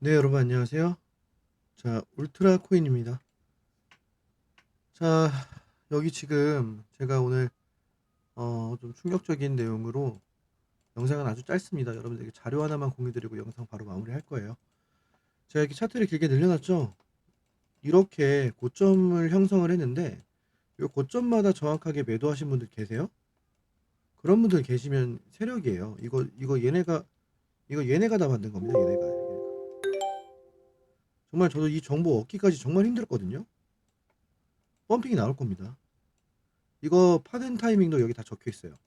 네, 여러분 안녕하세요. 자, 울트라 코인입니다. 자, 여기 지금 제가 오늘 어, 좀 충격적인 내용으로 영상은 아주 짧습니다. 여러분들에게 자료 하나만 공유드리고 영상 바로 마무리 할 거예요. 제가 이렇게 차트를 길게 늘려놨죠. 이렇게 고점을 형성을 했는데 이 고점마다 정확하게 매도하신 분들 계세요? 그런 분들 계시면 세력이에요. 이거 이거 얘네가 이거 얘네가 다 만든 겁니다. 얘네가. 정말 저도 이 정보 얻기까지 정말 힘들었거든요. 펌핑이 나올 겁니다. 이거 파는 타이밍도 여기 다 적혀 있어요.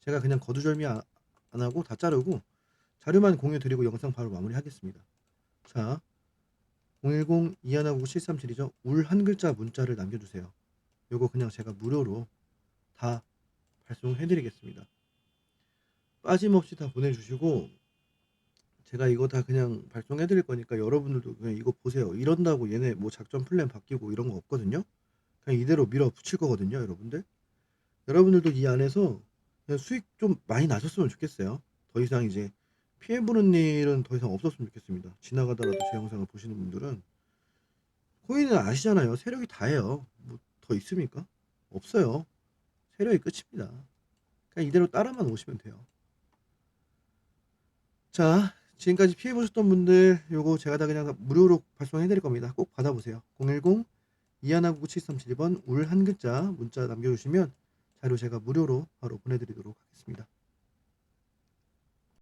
제가 그냥 거두절미 안, 안 하고 다 자르고 자료만 공유 드리고 영상 바로 마무리하겠습니다. 자, 010 2159 737이죠. 울 한 글자 문자를 남겨주세요. 요거 그냥 제가 무료로 다 발송해 드리겠습니다. 빠짐없이 다 보내주시고 제가 이거 다 그냥 발송해 드릴 거니까 여러분들도 그냥 이거 보세요. 이런다고 얘네 뭐 작전 플랜 바뀌고 이런 거 없거든요. 그냥 이대로 밀어 붙일 거거든요, 여러분들. 여러분들도 이 안에서 그냥 수익 좀 많이 나셨으면 좋겠어요. 더 이상 이제 피해 보는 일은 더 이상 없었으면 좋겠습니다. 지나가다가도 제 영상을 보시는 분들은 코인은 아시잖아요. 세력이 다예요. 뭐 더 있습니까? 없어요. 세력이 끝입니다. 그냥 이대로 따라만 오시면 돼요. 자, 지금까지 피해 보셨던 분들 요거 제가 다 그냥 무료로 발송해 드릴 겁니다. 꼭 받아보세요. 010 2159 7372번 울 한 글자 문자 남겨주시면 자료 제가 무료로 바로 보내드리도록 하겠습니다.